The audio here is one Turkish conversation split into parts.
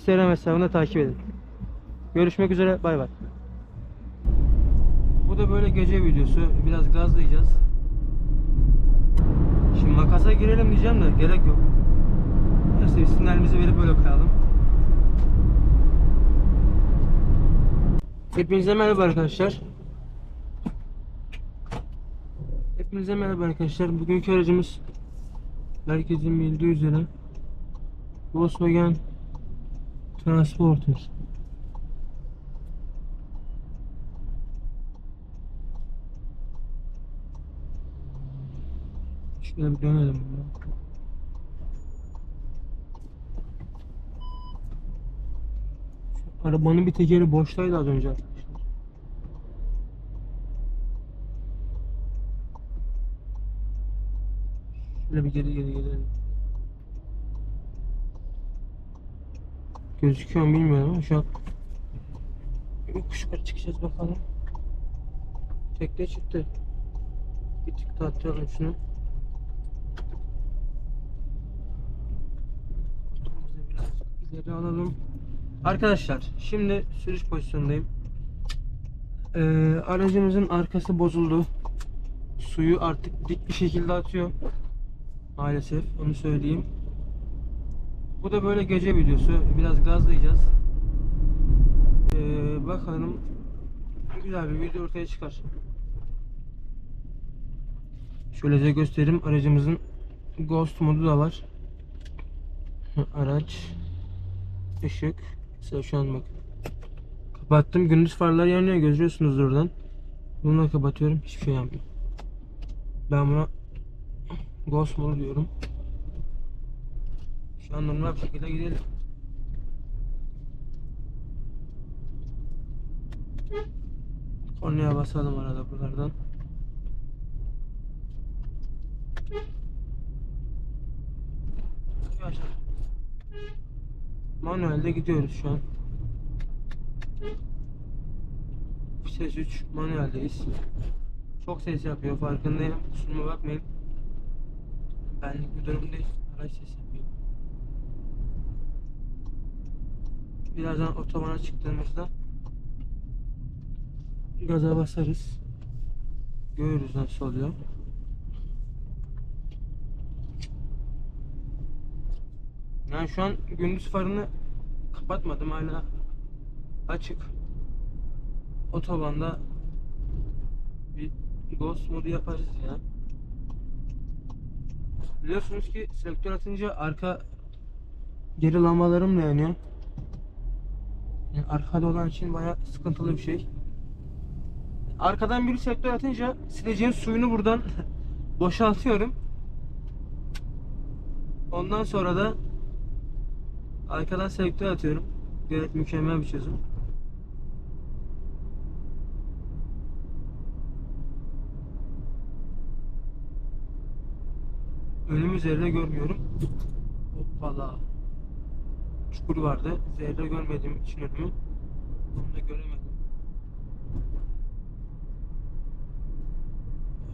Instagram hesabında takip edin. Görüşmek üzere. Bay bay. Bu da böyle gece videosu. Biraz gazlayacağız. Şimdi makasa girelim diyeceğim de gerek yok. Neyse sinyalimizi verip böyle kayalım. Hepinize merhaba arkadaşlar. Hepinize merhaba arkadaşlar. Bugünkü aracımız herkesin bildiği üzere Volkswagen Transporter. Şöyle bir dönelim. buradan. Şu arabanın bir tekeri boştaydı az önce. Şöyle bir geri geri gelelim. Gözüküyor mu bilmiyorum ama şu an yokuş yukarı çıkacağız bakalım. Tekne çıktı. Bir tık daha attıralım şunu. İleri alalım. Arkadaşlar şimdi sürüş pozisyondayım. Ee, aracımızın arkası bozuldu. Suyu artık dik bir şekilde atıyor. Maalesef onu söyleyeyim. Bu da böyle gece videosu. Biraz gazlayacağız. Ee, bakalım güzel bir video ortaya çıkar. Şöyle size göstereyim. Aracımızın Ghost modu da var. Araç ışık. Mesela şu an bak. Kapattım. Gündüz farlar yanıyor. Gözüyorsunuz oradan. Bunu da kapatıyorum. Hiçbir şey yapmıyor. Ben buna Ghost modu diyorum. Şu an normal bir şekilde gidelim. Kornaya basalım arada buralardan. Yavaş. Manuelde gidiyoruz şu an. Ses 3 manueldeyiz. Çok ses yapıyor farkındayım. Kusuruma bakmayın. Benlik bir durum değil. Araç ses yapıyor. Birazdan otobana çıktığımızda gaza basarız. Görürüz nasıl oluyor. Yani şu an gündüz farını kapatmadım hala açık. Otobanda bir ghost modu yaparız ya. Biliyorsunuz ki selektör atınca arka geri lambalarım da yanıyor. Yani arkada olan için bayağı sıkıntılı bir şey. Arkadan bir selektör atınca sileceğin suyunu buradan boşaltıyorum. Ondan sonra da arkadan selektör atıyorum. Gayet mükemmel bir çözüm. Önümü zerre görmüyorum. Hoppala. Çukur vardı. Zerre görmediğim için önümü. Onu da göremedim.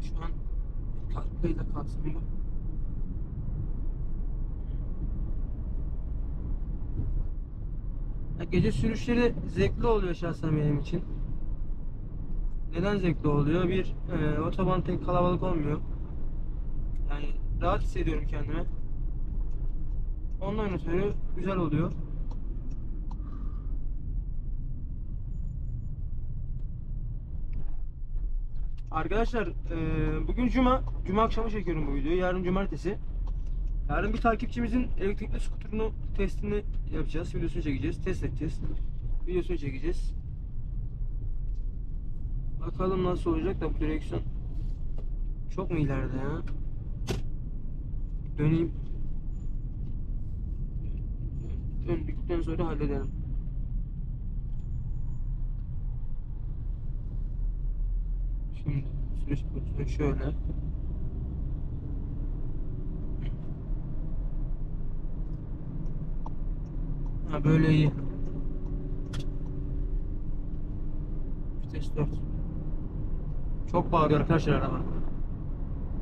Şu an CarPlay'de kalsın bu. Ya gece sürüşleri zevkli oluyor şahsen benim için. Neden zevkli oluyor? Bir, e, otoban tek kalabalık olmuyor. Yani rahat hissediyorum kendimi. Ondan ötürü güzel oluyor. Arkadaşlar e, bugün cuma, cuma akşamı çekiyorum bu videoyu. Yarın cumartesi. Yarın bir takipçimizin elektrikli skuterunu testini yapacağız. Videosunu çekeceğiz. Test edeceğiz. Videosunu çekeceğiz. Bakalım nasıl olacak da bu direksiyon çok mu ileride ya? Döneyim. Döndükten sonra hallederim. Şimdi sürüş pozisyonu şöyle. Ha böyle iyi. Vites 4. Çok bağırıyor arkadaşlar araba.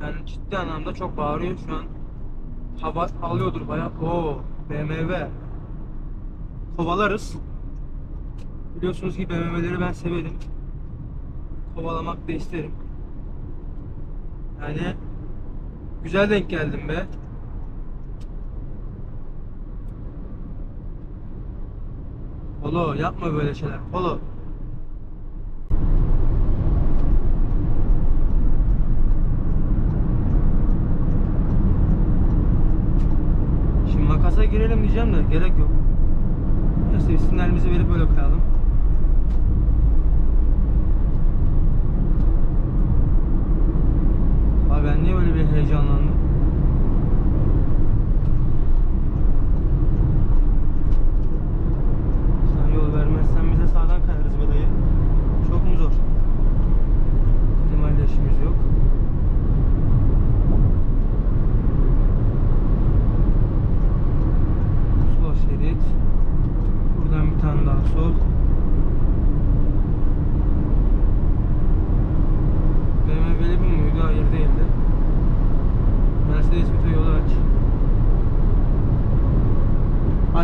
Yani ciddi anlamda çok bağırıyor şu an. Hava alıyordur bayağı. Oo BMW. Kovalarız. Biliyorsunuz ki BMW'leri ben severim. Kovalamak da isterim. Yani güzel denk geldim be. Polo yapma böyle şeyler. Polo. Şimdi makasa girelim diyeceğim de gerek yok. Biz sinyalimizi verip böyle kayalım. Abi ben niye böyle bir heyecanlandım?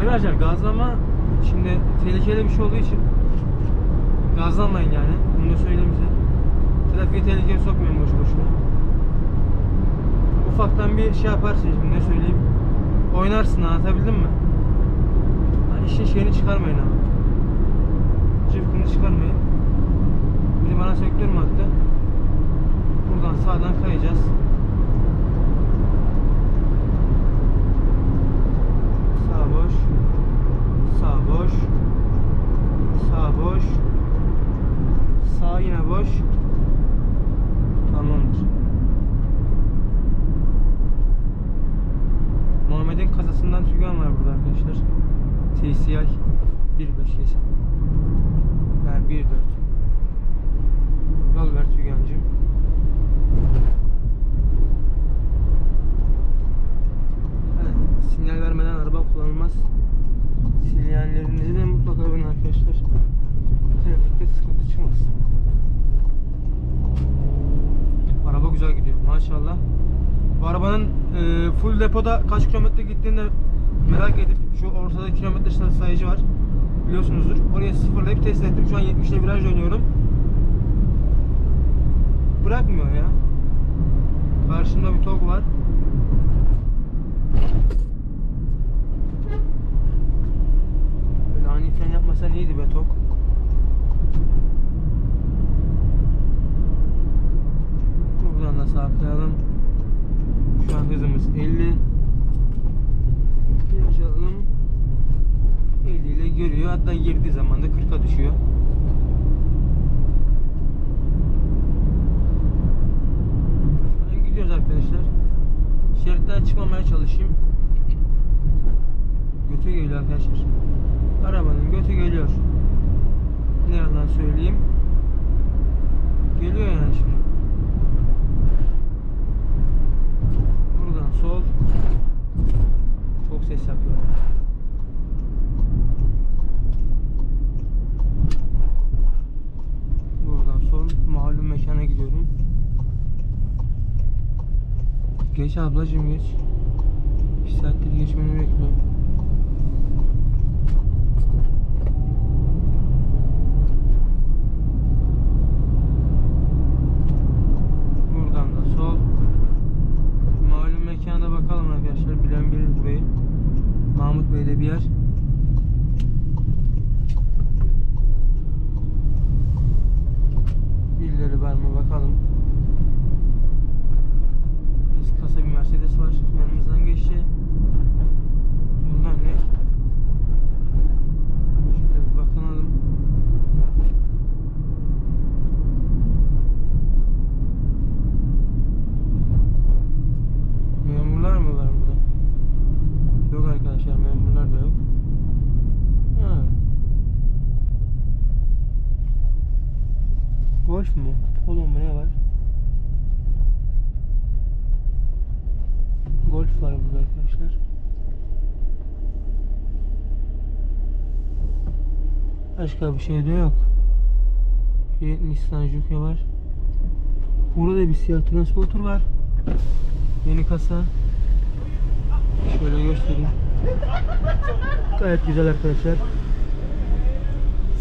Arkadaşlar gazlama şimdi tehlikeli bir şey olduğu için gazlamayın yani. Bunu da söyleyeyim size. Trafiği tehlikeye sokmayın boş boşuna. Ufaktan bir şey yaparsın şimdi ne söyleyeyim. Oynarsın anlatabildim mi? Ha, işin şeyini çıkarmayın ama. Cıvkını çıkarmayın. Biri bana sektör attı? Buradan sağdan kayacağız. Ben 1.4. Yol ver Tügencim. Evet, sinyal vermeden araba kullanılmaz. Sinyallerinizi de mutlaka verin arkadaşlar. Trafikte sıkıntı çıkmasın. Araba güzel gidiyor maşallah. Bu arabanın e, full depoda kaç kilometre gittiğini de merak edip şu ortada kilometre say- sayıcı var. Biliyorsunuzdur. Oraya sıfırlayıp test ettim. Şu an 70'le viraj dönüyorum. Bırakmıyor ya. Karşımda bir TOG var. Böyle ani fren yapmasa neydi be TOG? Buradan da kayalım. Şu an hızımız 50. Bir çalalım. 50 ile görüyor. Hatta girdiği zaman da 40'a düşüyor. Şu gidiyoruz arkadaşlar. Şeritten çıkmamaya çalışayım. Götü geliyor arkadaşlar. Arabanın götü geliyor. Ne yalan söyleyeyim. Geliyor yani şimdi. Buradan sol. Çok ses yapıyor. Buradan sol malum mekana gidiyorum. Geç ablacığım geç. Bir saattir geçmeni bekliyorum. Buradan da sol. Malum mekana bakalım arkadaşlar. Bilen bilir burayı. Mahmut Bey'de bir yer. Birileri var mı bakalım. Biz kasa bir Mercedes var. Yanımızdan geçti. Bunlar ne? Şöyle bir bakalım. Memurlar mı var burada? Yok arkadaşlar memurlar da yok. Ha. Golf mu? Polo mu ne var? Golf var burada arkadaşlar. Başka bir şey de yok. Bir Nissan Juke var. Burada da bir siyah transporter var. Yeni kasa. Şöyle göstereyim. Gayet güzel arkadaşlar.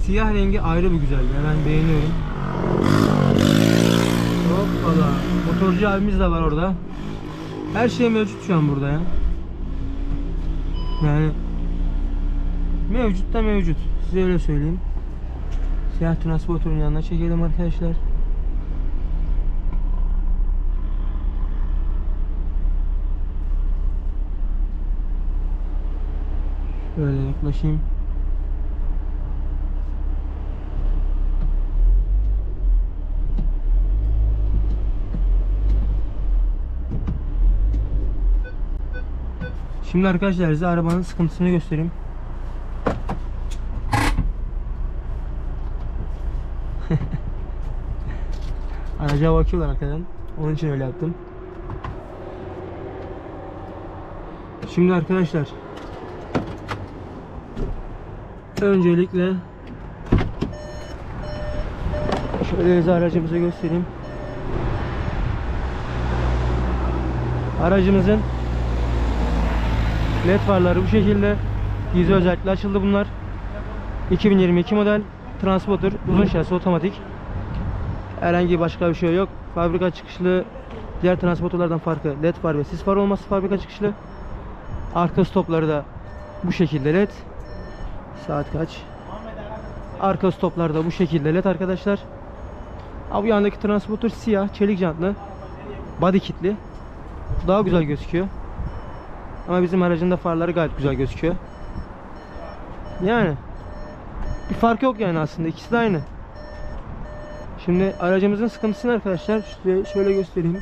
siyah rengi ayrı bir güzel ben beğeniyorum. Hoppala. Motorcu abimiz de var orada. Her şey mevcut şu an burada ya. Yani mevcut da mevcut. Size öyle söyleyeyim. Siyah transportörün yanına çekelim arkadaşlar. Şöyle yaklaşayım. Şimdi arkadaşlar size arabanın sıkıntısını göstereyim. Araca bakıyorlar arkadan. Onun için öyle yaptım. Şimdi arkadaşlar öncelikle şöyle size aracımızı göstereyim. Aracımızın led farları bu şekilde. Gizli özellikle açıldı bunlar. 2022 model transporter uzun şasi otomatik. Herhangi başka bir şey yok. Fabrika çıkışlı diğer transporterlardan farkı led far ve sis far olması fabrika çıkışlı. Arka stopları da bu şekilde led. Saat kaç? Arka stoplar da bu şekilde led arkadaşlar. Ha, bu yandaki transporter siyah, çelik jantlı. Body kitli. Daha güzel gözüküyor. Ama bizim aracın da farları gayet güzel gözüküyor. Yani bir fark yok yani aslında ikisi de aynı. Şimdi aracımızın sıkıntısını arkadaşlar size şöyle göstereyim.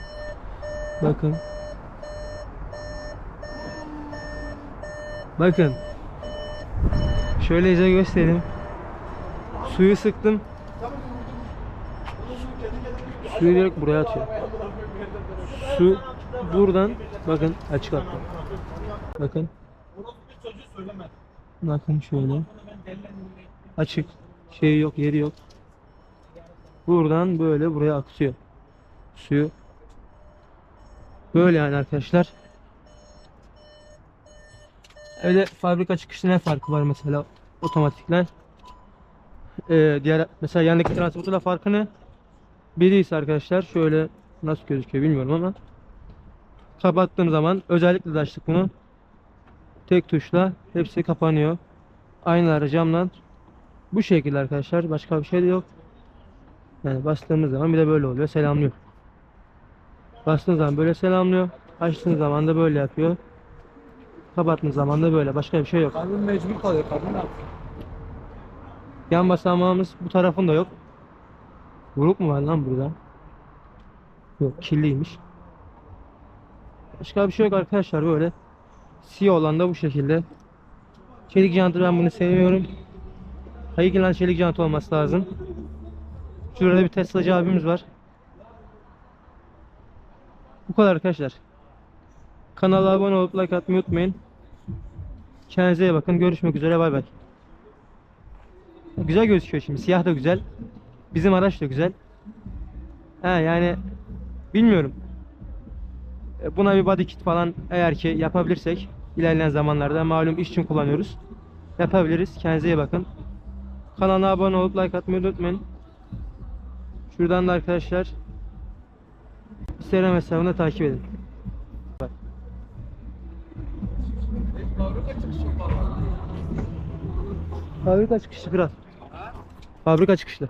Bakın. Bakın. Şöyle size göstereyim. Suyu sıktım. Suyu direkt buraya atıyor. Su buradan bakın açık attım. Bakın. Bakın şöyle. Açık. Şey yok, yeri yok. Buradan böyle buraya akıyor. Suyu. Böyle yani arkadaşlar. Öyle fabrika çıkışında ne farkı var mesela otomatikler? Ee, diğer mesela yandaki transporterla farkı ne? Biri ise arkadaşlar şöyle nasıl gözüküyor bilmiyorum ama kapattığım zaman özellikle de açtık bunu. Tek tuşla hepsi kapanıyor. Aynaları camdan bu şekilde arkadaşlar. Başka bir şey de yok. Yani bastığımız zaman bir de böyle oluyor. Selamlıyor. Bastığınız zaman böyle selamlıyor. Açtığınız zaman da böyle yapıyor. Kapattığınız zaman da böyle. Başka bir şey yok. Kadın mecbur kalıyor. Kadın ne yapsın? Yan basamağımız bu tarafında yok. Grup mu var lan burada? Yok kirliymiş. Başka bir şey yok arkadaşlar böyle. Siyah olan da bu şekilde. Çelik jantı ben bunu sevmiyorum. Hayıkılan çelik jant olması lazım. Şurada bir Tesla'cı abimiz var. Bu kadar arkadaşlar. Kanala abone olup like atmayı unutmayın. Kendinize iyi bakın. Görüşmek üzere. Bay bay. Güzel gözüküyor şimdi. Siyah da güzel. Bizim araç da güzel. He yani bilmiyorum. E, Buna bir body kit falan eğer ki yapabilirsek ilerleyen zamanlarda malum iş için kullanıyoruz. Yapabiliriz. Kendinize iyi bakın. Kanala abone olup like atmayı unutmayın. Şuradan da arkadaşlar Instagram hesabını takip edin. Fabrika çıkışı kral. Fabrika çıkışlı.